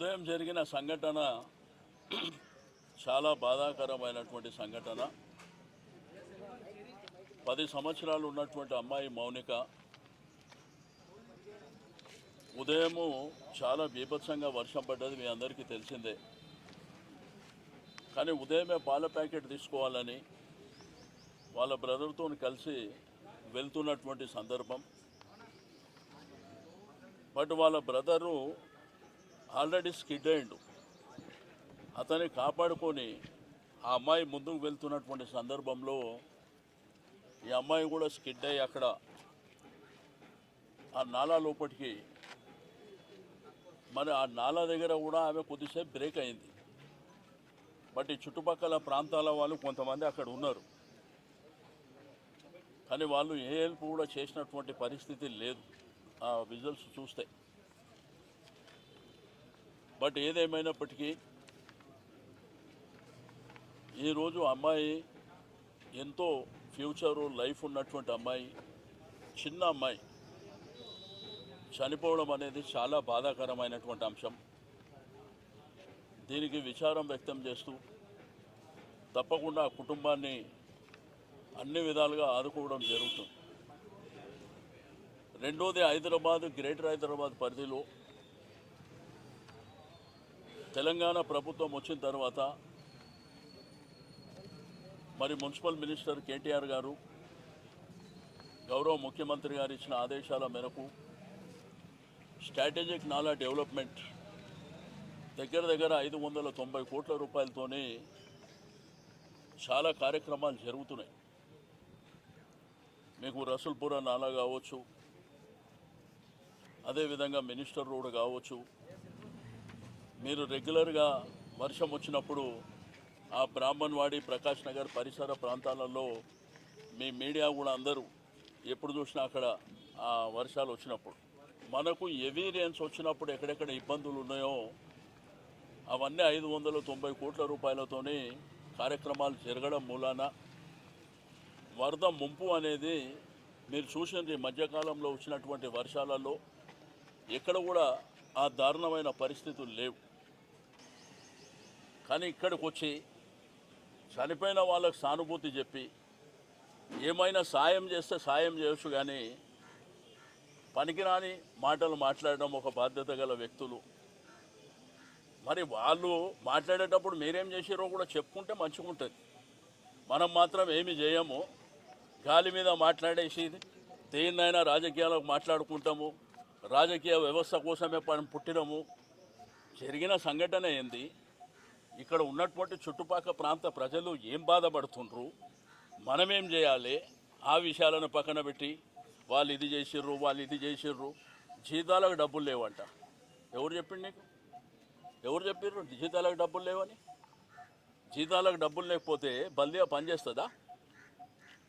ఉదయం జరిగిన సంఘటన చాలా బాధాకరమైనటువంటి సంఘటన. పది సంవత్సరాలు ఉన్నటువంటి అమ్మాయి మౌనిక ఉదయము చాలా బీభత్సంగా వర్షం పడ్డది మీ అందరికీ తెలిసిందే. కానీ ఉదయమే పాల ప్యాకెట్ తీసుకోవాలని వాళ్ళ బ్రదర్తో కలిసి వెళ్తున్నటువంటి సందర్భం. బట్ వాళ్ళ బ్రదరు ఆల్రెడీ స్కిడ్ అయిండు. అతన్ని కాపాడుకొని ఆ అమ్మాయి ముందుకు వెళ్తున్నటువంటి సందర్భంలో ఈ అమ్మాయి కూడా స్కిడ్ అయ్యి అక్కడ ఆ నాలా లోపలికి మరి ఆ నాలా దగ్గర కూడా ఆమె కొద్దిసేపు బ్రేక్ అయింది. బట్ ఈ చుట్టుపక్కల ప్రాంతాల వాళ్ళు కొంతమంది అక్కడ ఉన్నారు. కానీ వాళ్ళు ఏ హెల్ప్ కూడా చేసినటువంటి పరిస్థితి లేదు. ఆ విజువల్స్ చూస్తే. బట్ ఏదేమైనప్పటికీ ఈరోజు అమ్మాయి ఎంతో ఫ్యూచరు లైఫ్ ఉన్నటువంటి అమ్మాయి చిన్న అమ్మాయి. చనిపోవడం అనేది చాలా బాధాకరమైనటువంటి అంశం. దీనికి విచారం వ్యక్తం చేస్తూ తప్పకుండా ఆ కుటుంబాన్ని అన్ని విధాలుగా ఆదుకోవడం జరుగుతుంది. రెండోది హైదరాబాద్ గ్రేటర్ హైదరాబాద్ పరిధిలో తెలంగాణ ప్రభుత్వం వచ్చిన తర్వాత మరి మున్సిపల్ మినిస్టర్ కేటీఆర్ గారు గౌరవ ముఖ్యమంత్రి గారు ఇచ్చిన ఆదేశాల మేరకు స్ట్రాటజిక్ నాలా డెవలప్మెంట్ దగ్గర దగ్గర ఐదు వందల తొంభై కోట్ల రూపాయలతోనే చాలా కార్యక్రమాలు జరుగుతున్నాయి. మీకు రసూల్పుర నాలా కావచ్చు అదేవిధంగా మినిస్టర్ రోడ్ కావచ్చు మీరు రెగ్యులర్గా వర్షం వచ్చినప్పుడు ఆ బ్రాహ్మణ్వాడి ప్రకాష్ నగర్ పరిసర ప్రాంతాలలో మీ మీడియా కూడా అందరూ ఎప్పుడు చూసినా అక్కడ ఆ వర్షాలు వచ్చినప్పుడు. మనకు హెవీ వచ్చినప్పుడు ఎక్కడెక్కడ ఇబ్బందులు ఉన్నాయో అవన్నీ ఐదు వందల తొంభై కోట్ల రూపాయలతోనే కార్యక్రమాలు జరగడం మూలాన వరద ముంపు అనేది మీరు చూసింది ఈ మధ్యకాలంలో వచ్చినటువంటి వర్షాలలో ఎక్కడ కూడా ఆ దారుణమైన పరిస్థితులు లేవు. కానీ ఇక్కడికి వచ్చి చనిపోయిన వాళ్ళకు సానుభూతి చెప్పి ఏమైనా సాయం చేస్తే సాయం చేయొచ్చు కానీ పనికిరాని మాటలు మాట్లాడడం ఒక బాధ్యత గల వ్యక్తులు. మరి వాళ్ళు మాట్లాడేటప్పుడు మీరేం చేసారో కూడా చెప్పుకుంటే మంచిగా ఉంటుంది మనం మాత్రం ఏమి చేయము. గాలి మీద మాట్లాడేసి దేన్నైనా రాజకీయాలకు మాట్లాడుకుంటాము. రాజకీయ వ్యవస్థ కోసమే పని పుట్టినము. జరిగిన సంఘటన ఏంది? ఇక్కడ ఉన్నటువంటి చుట్టుపక్కల ప్రాంత ప్రజలు ఏం బాధపడుతుండ్రు? మనమేం చేయాలి? ఆ విషయాలను పక్కన పెట్టి వాళ్ళు ఇది చేసిర్రు వాళ్ళు ఇది చేసిర్రు. జీతాలకు డబ్బులు లేవంట. ఎవరు చెప్పిండు నీకు? ఎవరు చెప్పిర్రు? జీతాలకు డబ్బులు లేవని? జీతాలకు డబ్బులు లేకపోతే బల్దిగా పనిచేస్తుందా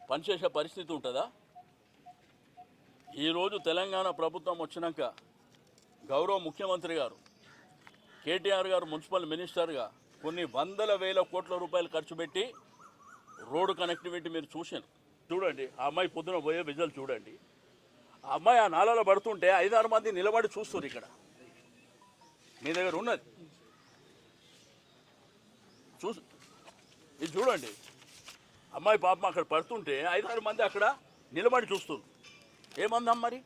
పనిచేసే పరిస్థితి ఉంటుందా? ఈరోజు తెలంగాణ ప్రభుత్వం వచ్చినాక గౌరవ ముఖ్యమంత్రి గారు కేటీఆర్ గారు మున్సిపల్ మినిస్టర్గా కొన్ని వందల వేల కోట్ల రూపాయలు ఖర్చు పెట్టి రోడ్డు కనెక్టివిటీ మీరు చూశాను చూడండి ఆ అమ్మాయి పొద్దున పోయే విజువల్ చూడండి. ఆ అమ్మాయి ఆ నాలలో పడుతుంటే ఐదారు మంది నిలబడి చూస్తారు ఇక్కడ. మీ దగ్గర ఉన్నది. చూ ఇది చూడండి. అమ్మాయి పాపం అక్కడ పడుతుంటే ఐదారు మంది అక్కడ నిలబడి చూస్తుంది ఏమందాం మరి?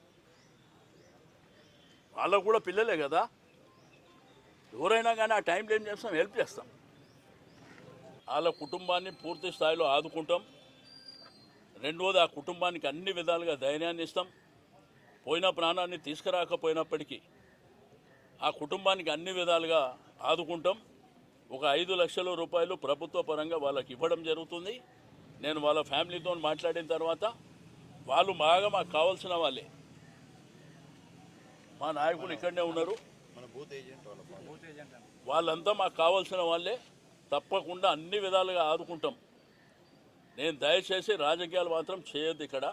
వాళ్ళకు కూడా పిల్లలే కదా? ఎవరైనా కానీ ఆ టైంలో ఏం చేస్తాం హెల్ప్ చేస్తాం. వాళ్ళ కుటుంబాన్ని పూర్తి స్థాయిలో ఆదుకుంటాం. రెండవది ఆ కుటుంబానికి అన్ని విధాలుగా ధైర్యాన్ని ఇస్తాం. పోయిన ప్రాణాన్ని తీసుకురాకపోయినప్పటికీ ఆ కుటుంబానికి అన్ని విధాలుగా ఆదుకుంటాం. ఒక ఐదు లక్షల రూపాయలు ప్రభుత్వ పరంగా వాళ్ళకి ఇవ్వడం జరుగుతుంది. నేను వాళ్ళ ఫ్యామిలీతో మాట్లాడిన తర్వాత వాళ్ళు బాగా మాకు కావాల్సిన వాళ్ళే. మా నాయకులు ఇక్కడనే ఉన్నారు. మన బూత్ ఏజెంట్ వాళ్ళ వాళ్ళంతా మాకు కావాల్సిన వాళ్ళే. తప్పకుండా అన్ని విధాలుగా ఆదుకుంటాం. నేను దయచేసి రాజకీయాలు మాత్రం చేయొద్దు ఇక్కడ.